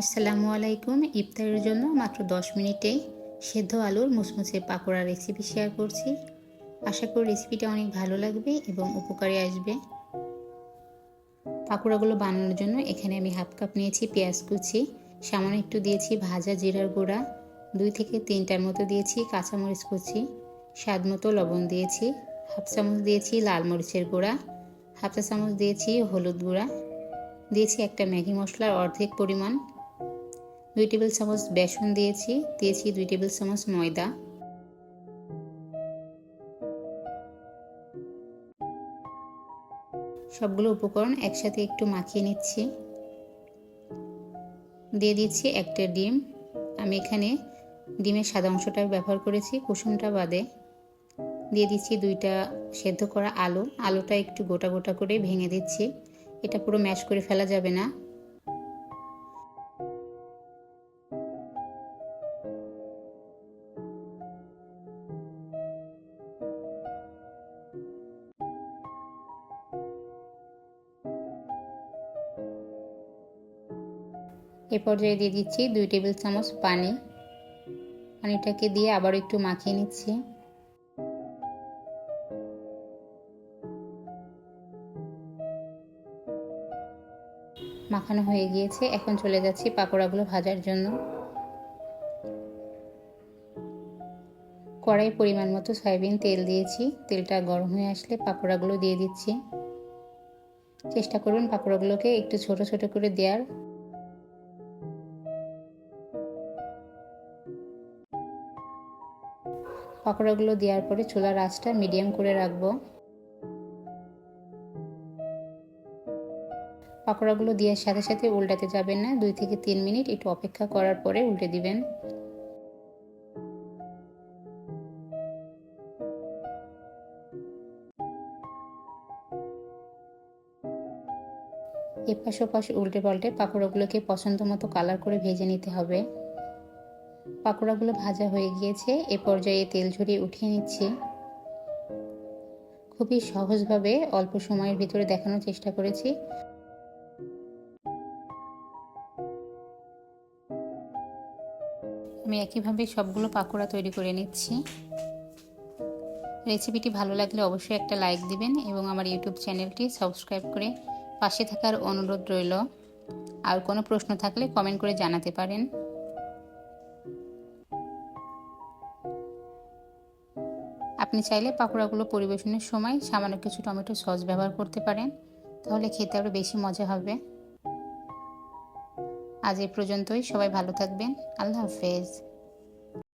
আসসালামু আলাইকুম। ইফতারের জন্য মাত্র দশ মিনিটেই সেদ্ধ আলুর মুসমুসে পাকোড়া রেসিপি শেয়ার করছি। আশা করি রেসিপিটা অনেক ভালো লাগবে এবং উপকারে আসবে। পাকোড়াগুলো বানানোর জন্য এখানে আমি হাফ কাপ নিয়েছি পেঁয়াজ কুচি, সামান্য একটু দিয়েছি ভাজা জিরার গুঁড়া, দুই থেকে তিনটার মতো দিয়েছি কাঁচামরিচ কুচি, স্বাদ মতো লবণ দিয়েছি, হাফ চামচ দিয়েছি লাল মরিচের গুঁড়া, হাফ চা চামচ দিয়েছি হলুদ গুঁড়া, দিয়েছি একটা ম্যাগি মশলার অর্ধেক পরিমাণ দুই টেবিল চামচ বেসন দিয়েছি দিয়েছি দুই টেবিল চামচ ময়দা। সবগুলো উপকরণ একসাথে একটু মাখিয়ে নিচ্ছি। দিয়ে দিচ্ছি একটা ডিম। আমি এখানে ডিমের সাদা অংশটা ব্যবহার করেছি, কুসুমটা বাদে। দিয়ে দিচ্ছি দুইটা সেদ্ধ করা আলু। আলুটা একটু গোটা গোটা করে ভেঙে দিচ্ছি। এটা পুরো ম্যাশ করে ফেলা যাবে না। এ পর্যায়ে দিয়ে দিচ্ছি দুই টেবিল চামচ পানি। পানিটাকে দিয়ে আবার একটু মাখিয়ে নিচ্ছি। মাখানো হয়ে গিয়েছে। এখন চলে যাচ্ছি পাকোড়াগুলো ভাজার জন্য। কড়াই পরিমাণ মতো সয়াবিন তেল দিয়েছি। তেলটা গরম হয়ে আসলে পাকোড়াগুলো দিয়ে দিচ্ছি। চেষ্টা করুন পাকোড়াগুলোকে একটু ছোট ছোট করে দেওয়ার। পাকোড়াগুলো দেওয়ার পরে চুলার আঁচটা মিডিয়াম করে রাখব। পাকোড়াগুলো দেওয়ার সাথে সাথে উল্টাতে যাবেন না, দুই থেকে তিন মিনিট একটু অপেক্ষা করার পরে উল্টে দিবেন। এপাশ ওপাশ উল্টে পাল্টে পাকোড়াগুলোকে পছন্দ মতো কালার করে ভেজে নিতে হবে। পাকোড়াগুলো ভাজা হয়ে গিয়েছে, এ পর্যায়ে তেল ঝরিয়ে উঠিয়ে নিচ্ছি। খুবই সহজভাবে অল্প সময়ের ভিতরে দেখানোর চেষ্টা করেছি। আমি একইভাবে সবগুলো পাকোড়া তৈরি করে নিচ্ছি। রেসিপিটি ভালো লাগলে অবশ্যই একটা লাইক দিবেন এবং আমার ইউটিউব চ্যানেলটি সাবস্ক্রাইব করে পাশে থাকার অনুরোধ রইল। আর কোনো প্রশ্ন থাকলে কমেন্ট করে জানাতে পারেন। আপনি চাইলে পাকোড়াগুলো পরিবেশনের সময় সামান্য কিছু টমেটো সস ব্যবহার করতে পারেন। তাহলে খেতে আরও বেশি মজা হবে। আজ এ পর্যন্তই। সবাই ভালো থাকবেন। আল্লাহ হাফেজ।